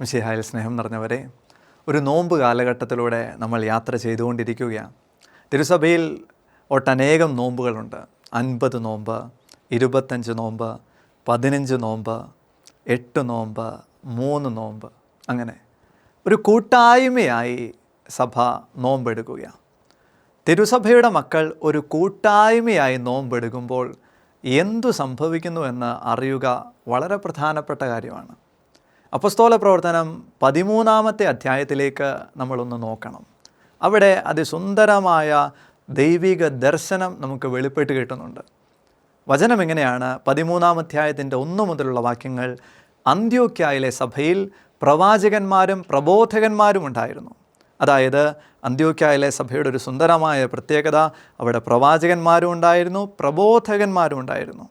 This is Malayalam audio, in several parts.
മിശിഹായിൽ സ്നേഹം നിറഞ്ഞവരെ ഒരു നോമ്പ് കാലഘട്ടത്തിലൂടെ നമ്മൾ യാത്ര ചെയ്തുകൊണ്ടിരിക്കുകയാണ്. തിരുസഭയിൽ ഒട്ടനേകം നോമ്പുകളുണ്ട്. അൻപത് നോമ്പ് ഇരുപത്തഞ്ച് നോമ്പ് പതിനഞ്ച് നോമ്പ് എട്ട് നോമ്പ് മൂന്ന് നോമ്പ് അങ്ങനെ ഒരു കൂട്ടായ്മയായി സഭ നോമ്പെടുക്കുകയാണ്. തിരുസഭയുടെ മക്കൾ ഒരു കൂട്ടായ്മയായി നോമ്പെടുക്കുമ്പോൾ എന്തു സംഭവിക്കുന്നു എന്ന് അറിയുക വളരെ പ്രധാനപ്പെട്ട കാര്യമാണ്. അപ്പസ്തോല പ്രവർത്തനം പതിമൂന്നാമത്തെ അധ്യായത്തിലേക്ക് നമ്മളൊന്ന് നോക്കണം. അവിടെ അതിസുന്ദരമായ ദൈവിക ദർശനം നമുക്ക് വെളിപ്പെട്ട് കിട്ടുന്നുണ്ട്. വചനം എങ്ങനെയാണ്? പതിമൂന്നാം അധ്യായത്തിന്റെ ഒന്നു മുതലുള്ള വാക്യങ്ങൾ അന്ത്യോക്യായിലെ സഭയിൽ പ്രവാചകന്മാരും പ്രബോധകന്മാരും ഉണ്ടായിരുന്നു. അതായത് അന്ത്യോക്യായിലെ സഭയുടെ ഒരു സുന്ദരമായ പ്രത്യേകത അവിടെ പ്രവാചകന്മാരും ഉണ്ടായിരുന്നു പ്രബോധകന്മാരും ഉണ്ടായിരുന്നു.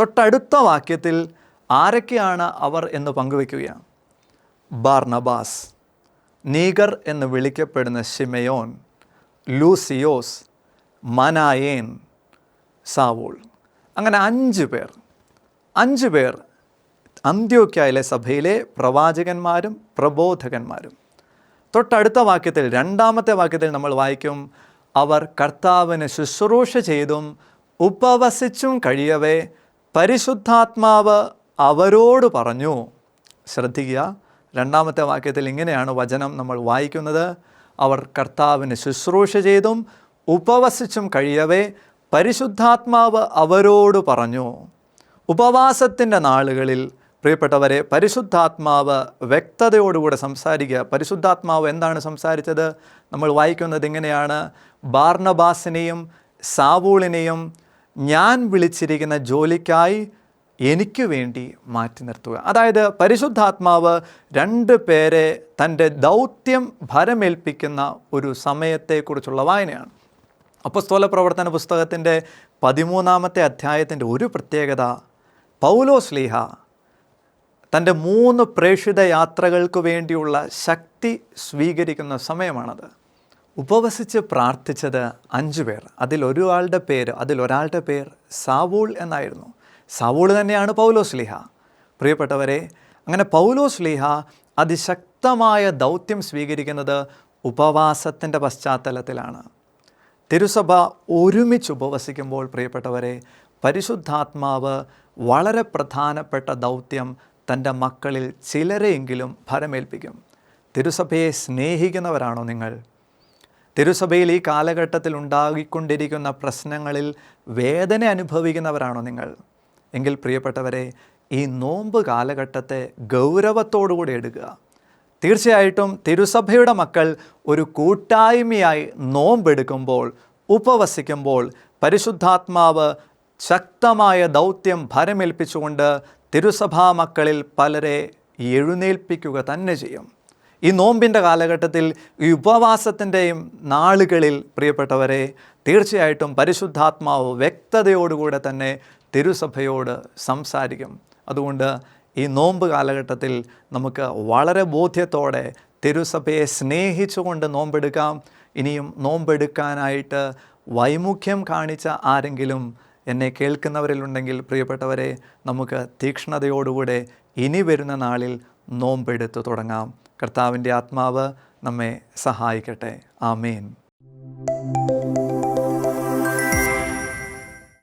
തൊട്ടടുത്ത വാക്യത്തിൽ ആരൊക്കെയാണ് അവർ എന്ന് പങ്കുവയ്ക്കുകയാണ്? ബാർണബാസ് നീഗർ എന്ന് വിളിക്കപ്പെടുന്ന ഷിമയോൻ ലൂസിയോസ് മനായേൻ സാവോൾ. അങ്ങനെ അഞ്ച് പേർ. അഞ്ച് പേർ അന്ത്യോക്യായിലെ സഭയിലെ പ്രവാചകന്മാരും പ്രബോധകന്മാരും. തൊട്ടടുത്ത വാക്യത്തിൽ രണ്ടാമത്തെ വാക്യത്തിൽ നമ്മൾ വായിക്കും അവർ കർത്താവിന് ശുശ്രൂഷ ചെയ്തും ഉപവസിച്ചും കഴിയവേ പരിശുദ്ധാത്മാവ് അവരോട് പറഞ്ഞു. ശ്രദ്ധിക്കുക. രണ്ടാമത്തെ വാക്യത്തിൽ ഇങ്ങനെയാണ് വചനം നമ്മൾ വായിക്കുന്നത്. അവർ കർത്താവിന് ശുശ്രൂഷ ചെയ്തും ഉപവസിച്ചും കഴിയവേ പരിശുദ്ധാത്മാവ് അവരോട് പറഞ്ഞു. ഉപവാസത്തിന്റെ നാളുകളിൽ പ്രിയപ്പെട്ടവരെ പരിശുദ്ധാത്മാവ് വ്യക്തതയോടുകൂടെ സംസാരിക്കുക. പരിശുദ്ധാത്മാവ് എന്താണ് സംസാരിച്ചത്? നമ്മൾ വായിക്കുന്നത് ഇങ്ങനെയാണ്. ബാർണബാസിനെയും സാവൂളിനെയും ഞാൻ വിളിച്ചിരിക്കുന്ന ജോലിക്കായി എനിക്ക് വേണ്ടി മാറ്റി നിർത്തുക. അതായത് പരിശുദ്ധാത്മാവ് രണ്ട് പേരെ തന്റെ ദൗത്യം ഭരമേൽപ്പിക്കുന്ന ഒരു സമയത്തെക്കുറിച്ചുള്ള വായനയാണ്. അപ്പസ്തോല പ്രവർത്തന പുസ്തകത്തിന്റെ പതിമൂന്നാമത്തെ അധ്യായത്തിന്റെ ഒരു പ്രത്യേകത പൗലോസ് സ്ലീഹ തന്റെ മൂന്ന് പ്രേക്ഷിത യാത്രകൾക്ക് വേണ്ടിയുള്ള ശക്തി സ്വീകരിക്കുന്ന സമയമാണത്. ഉപവസിച്ച് പ്രാർത്ഥിച്ചത് അഞ്ചു പേർ. അതിൽ ഒരാളുടെ പേര് അതിൽ ഒരാളുടെ പേർ സാവൂൾ എന്നായിരുന്നു. സാവൂൾ തന്നെയാണ് പൗലോസ് ലീഹ. പ്രിയപ്പെട്ടവരെ അങ്ങനെ പൗലോസ് ലീഹ അതിശക്തമായ ദൗത്യം സ്വീകരിക്കുന്നത് ഉപവാസത്തിന്റെ പശ്ചാത്തലത്തിലാണ്. തിരുസഭ ഒരുമിച്ച് ഉപവസിക്കുമ്പോൾ പ്രിയപ്പെട്ടവരെ പരിശുദ്ധാത്മാവ് വളരെ പ്രധാനപ്പെട്ട ദൗത്യം തന്റെ മക്കളിൽ ചിലരെയെങ്കിലും ഫലമേൽപ്പിക്കും. തിരുസഭയെ സ്നേഹിക്കുന്നവരാണോ നിങ്ങൾ? തിരുസഭയിൽ ഈ കാലഘട്ടത്തിൽ ഉണ്ടാകിക്കൊണ്ടിരിക്കുന്ന പ്രശ്നങ്ങളിൽ വേദന അനുഭവിക്കുന്നവരാണോ നിങ്ങൾ? എങ്കിൽ പ്രിയപ്പെട്ടവരെ ഈ നോമ്പ് കാലഘട്ടത്തെ ഗൗരവത്തോടുകൂടി എടുക്കുക. തീർച്ചയായിട്ടും തിരുസഭയുടെ മക്കൾ ഒരു കൂട്ടായ്മയായി നോമ്പെടുക്കുമ്പോൾ ഉപവസിക്കുമ്പോൾ പരിശുദ്ധാത്മാവ് ശക്തമായ ദൗത്യം ഭരമേൽപ്പിച്ചുകൊണ്ട് തിരുസഭാ മക്കളിൽ പലരെ എഴുന്നേൽപ്പിക്കുക തന്നെ ചെയ്യും. ഈ നോമ്പിന്റെ കാലഘട്ടത്തിൽ ഈ ഉപവാസത്തിന്റെയും നാളുകളിൽ പ്രിയപ്പെട്ടവരെ തീർച്ചയായിട്ടും പരിശുദ്ധാത്മാവ് വ്യക്തതയോടുകൂടെ തന്നെ തിരുസഭയോട് സംസാരിക്കും. അതുകൊണ്ട് ഈ നോമ്പ് കാലഘട്ടത്തിൽ നമുക്ക് വളരെ ബോധ്യത്തോടെ തിരുസഭയെ സ്നേഹിച്ചുകൊണ്ട് നോമ്പെടുക്കാം. ഇനിയും നോമ്പെടുക്കാനായിട്ട് വൈമുഖ്യം കാണിച്ച ആരെങ്കിലും എന്നെ കേൾക്കുന്നവരിലുണ്ടെങ്കിൽ പ്രിയപ്പെട്ടവരെ നമുക്ക് തീക്ഷ്ണതയോടുകൂടെ ഇനി വരുന്ന നാളിൽ നോമ്പെടുത്ത് തുടങ്ങാം. കർത്താവിന്റെ ആത്മാവ് നമ്മെ സഹായിക്കട്ടെ. ആമേൻ.